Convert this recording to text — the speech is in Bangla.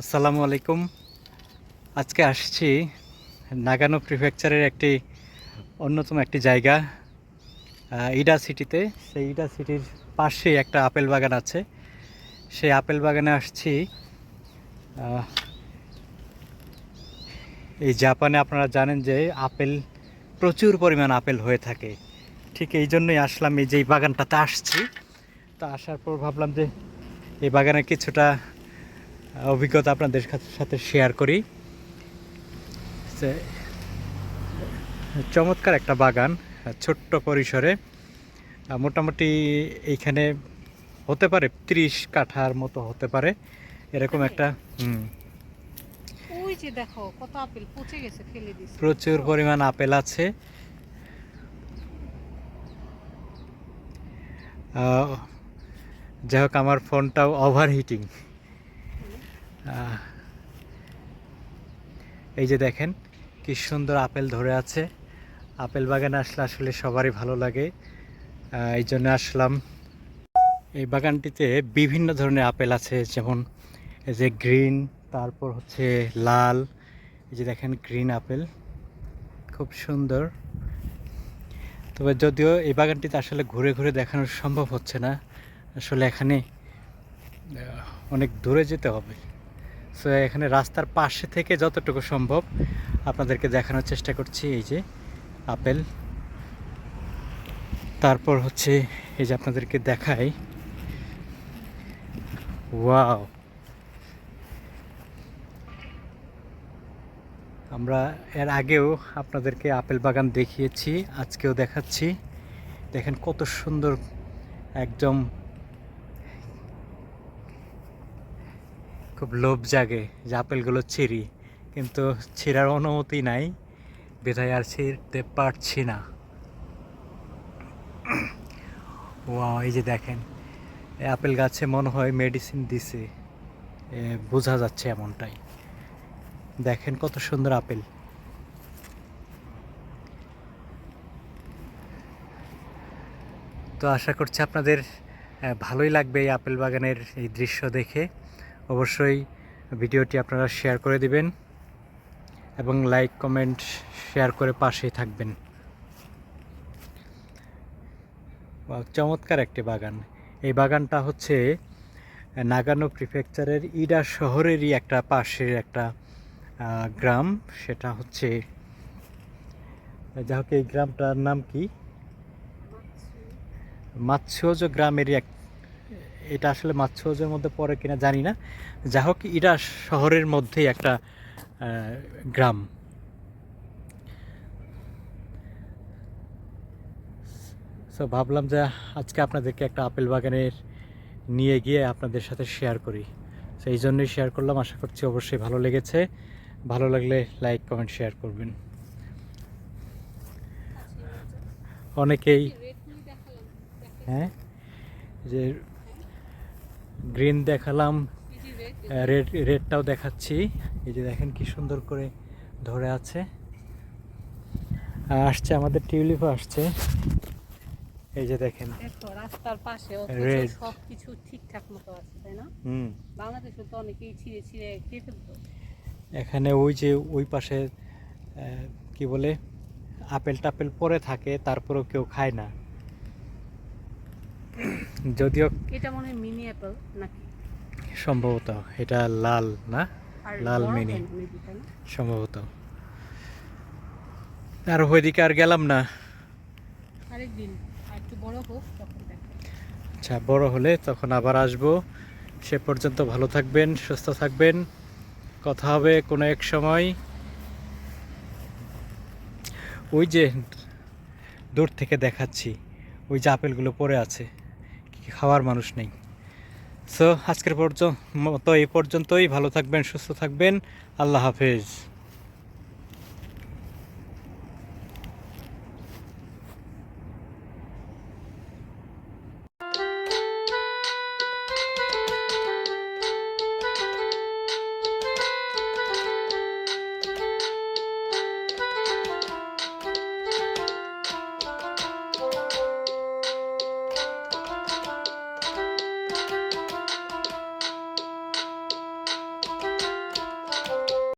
আসসালামু আলাইকুম। আজকে আসছি নাগানো প্রিফেকচারের একটি অন্যতম একটি জায়গা ইডা সিটিতে। সেই ইডা সিটির পাশেই একটা আপেল বাগান আছে। সেই আপেল বাগানে আসছি। এই জাপানে আপনারা জানেন যে আপেল, প্রচুর পরিমাণ আপেল হয়ে থাকে। ঠিক এই জন্যই আসলাম এই যে এই বাগানটাতে আসছি। তা আসার পর ভাবলাম যে এই বাগানে কিছুটা অভিজ্ঞতা আপনাদের সাথে শেয়ার করি। চমৎকার একটা বাগান ছোট্ট পরিসরে। মোটামুটি এইখানে হতে পারে ত্রিশ কাঠার মতো হতে পারে। এরকম একটা দেখো কত আপেল পচে গেছে ফেলে প্রচুর পরিমাণ আপেল আছে। যাই হোক আমার ফোনটাও ওভার হিটিং এই যে দেখেন, কি সুন্দর আপেল ধরে আছে। আপেল বাগানে আসলে আসলে সবারই ভালো লাগে। এই জন্য আসলাম। এই বাগানটিতে বিভিন্ন ধরনের আপেল আছে, যেমন এই যে গ্রিন, তারপর হচ্ছে লাল। এই যে দেখেন, গ্রিন আপেল। খুব সুন্দর। তবে যদিও এই বাগানটিতে আসলে ঘুরে ঘুরে দেখানো সম্ভব হচ্ছে না, আসলে এখানে অনেক দূরে যেতে হবে। সো এখানে রাস্তার পাশে থেকে যতটুকু সম্ভব আপনাদেরকে দেখানোর চেষ্টা করছি। এই যে আপেল। তারপর হচ্ছে এই যে আপনাদেরকে দেখাই। ওয়াও আমরা এর আগেও আপনাদেরকে আপেল বাগান দেখিয়েছি, আজকেও দেখাচ্ছি। দেখেন কত সুন্দর একদম খুব লোভ জাগে যে আপেলগুলো ছিঁড়ি, কিন্তু ছিঁড়ার অনুমতি নাই। বিধায় আর ছিঁড়তে পারছি না। ও এই যে দেখেন আপেল গাছে মনে হয় মেডিসিন দিছে। বোঝা যাচ্ছে এমনটাই। দেখেন কত সুন্দর আপেল। তো আশা করছি আপনাদের ভালোই লাগবে এই আপেল বাগানের এই দৃশ্য দেখে। অবশ্যই ভিডিওটি আপনারা শেয়ার করে দিবেন এবং লাইক, কমেন্ট, শেয়ার করে পাশেই থাকবেন। চমৎকার একটি বাগান। এই বাগানটা হচ্ছে নাগানো প্রিফেকচারের ইডা শহরেরই একটা পাশের একটা গ্রাম। সেটা হচ্ছে যাই হোক এই গ্রামটার নাম কি? মাতসুজ গ্রামেরই এক এটা আসলে মাতসুজের মধ্যে পড়ে কিনা জানি না। যা হোক এটা শহরের মধ্যেই একটা গ্রাম। সো ভাবলাম যে আজকে আপনাদেরকে একটা আপেল বাগানের নিয়ে গিয়ে আপনাদের সাথে শেয়ার করি। তো এই জন্যই শেয়ার করলাম। আশা করছি অবশ্যই ভালো লেগেছে। ভালো লাগলে লাইক কমেন্ট শেয়ার করবেন। অনেকেই হ্যাঁ? যে গ্রিন দেখালাম রেড রেডটাও দেখাচ্ছি। এই যে দেখেন কি সুন্দর করে ধরে আছে। আসছে আমাদের টিউলিপও আসছে। এই যে দেখেন। দেখো রাস্তার পাশে Red. সব ঠিকঠাক মতো আছে তাই না? হুম। বাংলাদেশে তো অনেকেই ছিঁড়ে ছিঁড়ে খেয়ে ফেলতো। এখানে ওই যে ওই পাশে কি বলে আপেল টাপেল পরে থাকে তারপরেও কেউ খায় না। যদিও এটা মনে হয় মিনি অ্যাপেল নাকি? সম্ভবত এটা লাল না? লাল বড় mini। হয় না maybe, তাই না? সম্ভবত। আর ওইদিকে আর গেলাম না। আরেকদিন আর একটু বড় হোক তখন দেখো আচ্ছা বড় হলে তখন আবার আসব। সে পর্যন্ত ভালো থাকবেন সুস্থ থাকবেন। কথা হবে কোনো এক সময়। ওই যে দূর থেকে দেখাচ্ছি ওই যে আপেলগুলো পড়ে আছে। খাওয়ার মানুষ নেই। সো আজকের পর্যন্ত মতো এই পর্যন্তই। ভালো থাকবেন, সুস্থ থাকবেন। আল্লাহ হাফেজ।